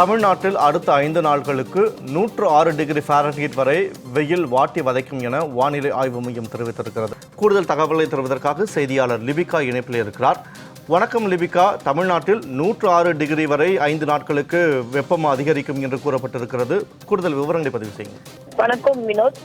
தமிழ்நாட்டில் அடுத்த ஐந்து நாட்களுக்கு நூற்று ஆறு டிகிரி ஃபாரன்ஹீட் வரை வெயில் வாட்டி வதைக்கும் என வானிலை ஆய்வு மையம் தெரிவித்திருக்கிறது. கூடுதல் தகவலை தருவதற்காக செய்தியாளர் லிபிகா இணைப்பில் இருக்கிறார். வணக்கம் லிபிகா. தமிழ்நாட்டில் நூற்று ஆறு டிகிரி வரை ஐந்து நாட்களுக்கு வெப்பம் அதிகரிக்கும் என்று கூறப்பட்டிருக்கிறது. கூடுதல் விவரங்களை பதிவு செய்யுங்க வணக்கம் வினோத்.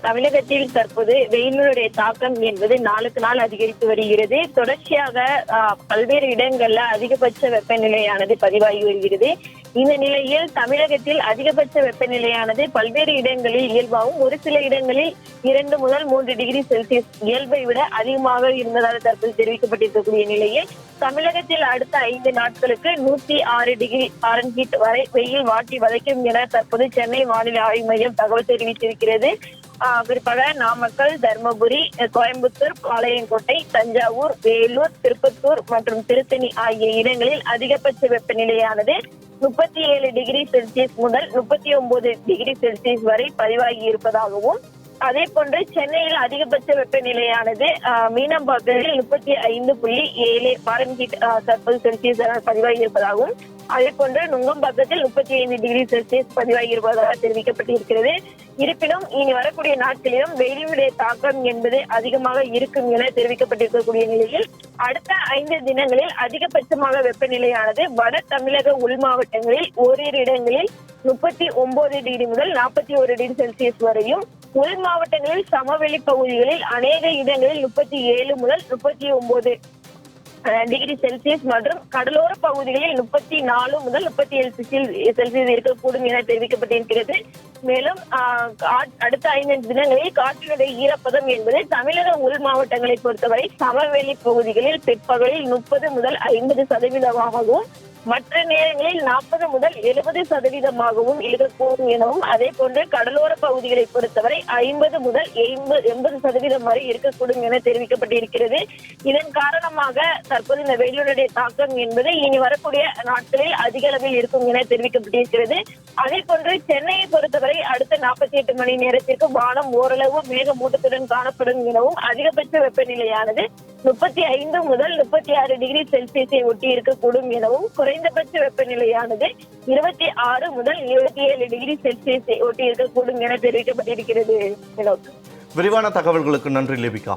தமிழகத்தில் தற்போது வெயிலுடைய தாக்கம் என்பது நாளுக்கு நாள் அதிகரித்து வருகிறது. தொடர்ச்சியாக ஆஹ் பல்வேறு இடங்கள்ல அதிகபட்ச வெப்பநிலையானது பதிவாகி வருகிறது. இந்த நிலையில் தமிழகத்தில் அதிகபட்ச வெப்பநிலையானது பல்வேறு இடங்களில் இயல்பாகவும் ஒரு சில இடங்களில் இரண்டு முதல் மூன்று டிகிரி செல்சியஸ் இயல்பை விட அதிகமாக இருந்ததாக தற்போது தெரிவிக்கப்பட்டிருக்கக்கூடிய நிலையில் தமிழகத்தில் அடுத்த ஐந்து நாட்களுக்கு நூத்தி ஆறு டிகிரி ஃபாரன்ஹீட் வரை வெயில் வாட்டி வதைக்கும் என தற்போது சென்னை வானிலை ஆய்வு மையம் தகவல் தெரிவித்திருக்கிறது. குறிப்பாக நாமக்கல் தர்மபுரி கோயம்புத்தூர் பாளையங்கோட்டை தஞ்சாவூர் வேலூர் திருப்பத்தூர் மற்றும் திருத்தணி ஆகிய இடங்களில் அதிகபட்ச வெப்பநிலையானது முப்பத்தி ஏழு டிகிரி செல்சியஸ் முதல் முப்பத்தி ஒன்பது டிகிரி செல்சியஸ் வரை பதிவாகி இருப்பதாகவும் அதே போன்று சென்னையில் அதிகபட்ச வெப்பநிலையானது ஆஹ், மீனம்பாக்கத்தில் முப்பத்தி ஐந்து புள்ளி ஏழு பாரன்ஹீட் தற்போது செல்சியஸ் பதிவாகி இருப்பதாகவும் அதே போன்று நுங்கம்பாக்கத்தில் முப்பத்தி ஐந்து டிகிரி செல்சியஸ் பதிவாகி இருப்பதாக தெரிவிக்கப்பட்டிருக்கிறது. இருப்பினும் இனி வரக்கூடிய நாட்களிலும் வெயிலுடைய தாக்கம் என்பது அதிகமாக இருக்கும் என தெரிவிக்கப்பட்டிருக்கக்கூடிய நிலையில் அடுத்த ஐந்து தினங்களில் அதிகபட்சமாக வெப்பநிலையானது வட தமிழக உள் மாவட்டங்களில் ஓரிரு இடங்களில் முப்பத்தி ஒன்பது டிகிரி முதல் நாற்பத்தி ஒரு டிகிரி செல்சியஸ் வரையும் உள் மாவட்டங்களில் சமவெளி பகுதிகளில் அநேக இடங்களில் முப்பத்தி ஏழு முதல் முப்பத்தி ஒன்பது டிகிரி செல்சியஸ் மற்றும் கடலோர பகுதிகளில் முப்பத்தி நாலு முதல் முப்பத்தி ஏழு செல்சியஸ் இருக்கக்கூடும் என தெரிவிக்கப்பட்டிருக்கிறது. மேலும் ஆஹ், கா- அடுத்த ஐந்து தினங்களில் காற்றினுடைய ஈரப்பதம் என்பது தமிழக உள் மாவட்டங்களை பொறுத்தவரை சமவெளி பகுதிகளில் பிற்பகலில் முப்பது முதல் ஐம்பது சதவீதமாகவும் மற்ற நேரங்களில் நாற்பது முதல் எழுபது சதவீதமாகவும் இருக்கக்கூடும் எனவும் அதே போன்று கடலோர பகுதிகளை பொறுத்தவரை ஐம்பது முதல் எண்பது எண்பது சதவீதம் வரை இருக்கக்கூடும் என தெரிவிக்கப்பட்டிருக்கிறது. இதன் காரணமாக தற்போது இந்த வெயிலுடைய தாக்கம் என்பது இனி வரக்கூடிய நாட்களில் அதிக அளவில் இருக்கும் என தெரிவிக்கப்பட்டிருக்கிறது. அதே போன்று சென்னையை பொறுத்தவரை அடுத்த நாற்பத்தி எட்டு மணி நேரத்திற்கு வானம் ஓரளவு மேகமூட்டத்துடன் காணப்படும் எனவும் அதிகபட்ச வெப்பநிலையானது முப்பத்தி ஐந்து முதல் முப்பத்தி ஆறு டிகிரி செல்சியஸை ஒட்டி இருக்கக்கூடும் எனவும் குறைந்தபட்ச வெப்பநிலையானது இருபத்தி ஆறு முதல் இருபத்தி ஏழு டிகிரி செல்சியஸை ஒட்டி இருக்கக்கூடும் என தெரிவிக்கப்பட்டிருக்கிறது. விரிவான தகவல்களுக்கு நன்றி லிபிகா.